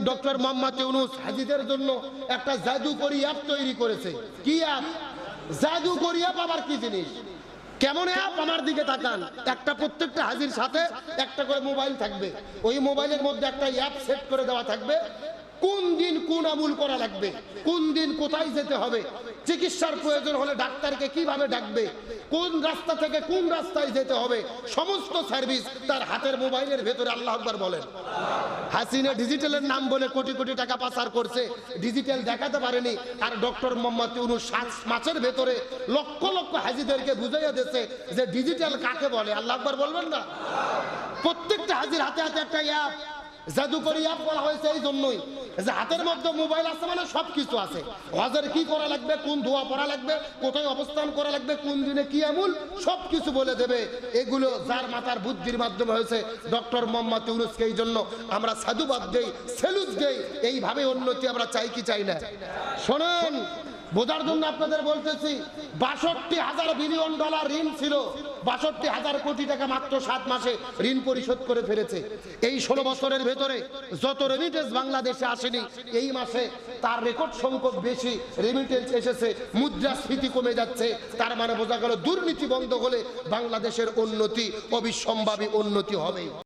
Doctor Mohammad Yunus হাজিদের জন্য একটা জাদুকরি অ্যাপ তৈরি করেছে। কি অ্যাপ জাদুকরি অ্যাপ আবার কি জিনিস? কেমন অ্যাপ আমার দিকে তাকান। একটা প্রত্যেকটা হাজির সাথে একটা করে মোবাইল থাকবে। ওই মোবাইলের মধ্যে একটা অ্যাপ সেট করে দেওয়া থাকবে। কোন দিন কোন আমুল করা লাগবে? কোন দিন কোথায় যেতে হবে? চিকিৎসার প্রয়োজন হলে ডাক্তারকে কীভাবে ডাকবে? কোন রাস্তা থেকে কোন রাস্তায় যেতে হবে? সমস্ত সার্ভিস তার হাতের মোবাইলের ভেতরে আল্লাহ আকবার বলেন। হাসিনা ডিজিটালের নাম বলে কোটি কোটি টাকা পাচার করছে। ডিজিটাল দেখাতে পারেনি। আর ডক্টর মোহাম্মদ ইউনুস সাত মাসের ভেতরে লক্ষ লক্ষ হাজিদেরকে বুঝাইয়া দিয়েছে যে ডিজিটাল কাকে বলে? আল্লাহ আকবার বলবেন না? প্রত্যেকটা হাজির হাতে হাতে একটা অ্যাপ জাদুকরি অ্যাপ বলা হয়েছে এই জন্যই যে হাতের মধ্যে মোবাইল আছে মানে সব কিছু আছে। হজের কি করা লাগবে, কোন ধোয়া পড়া লাগবে, কোথায় অবস্থান করা লাগবে, কোন দিনে কি আমুল সব কিছু বলে দেবে। এগুলো যার মাথার বুদ্ধির মাধ্যমে হয়েছে ডক্টর মোহাম্মদ ইউনুসকে এই জন্য আমরা সাধুবাদ দেই, সেলুট দেই। এইভাবে উন্নতি আমরা চাই কি চাই না? শোনেন, বোঝার জন্য আপনাদের বলতেছি, বাষট্টি হাজার বিলিয়ন ডলার ঋণ ছিল। বাষট্টি হাজার কোটি টাকা মাত্র সাত মাসে ঋণ পরিশোধ করে ফেলেছে। এই ষোলো বছরের ভেতরে যত রেমিটেন্স বাংলাদেশে আসেনি, এই মাসে তার রেকর্ড সংখ্যক বেশি রেমিটেন্স এসেছে, মুদ্রাস্ফীতি কমে যাচ্ছে। তার মানে বোঝা গেল দুর্নীতি বন্ধ হলে বাংলাদেশের উন্নতি, অবিসম্ভাবী উন্নতি হবে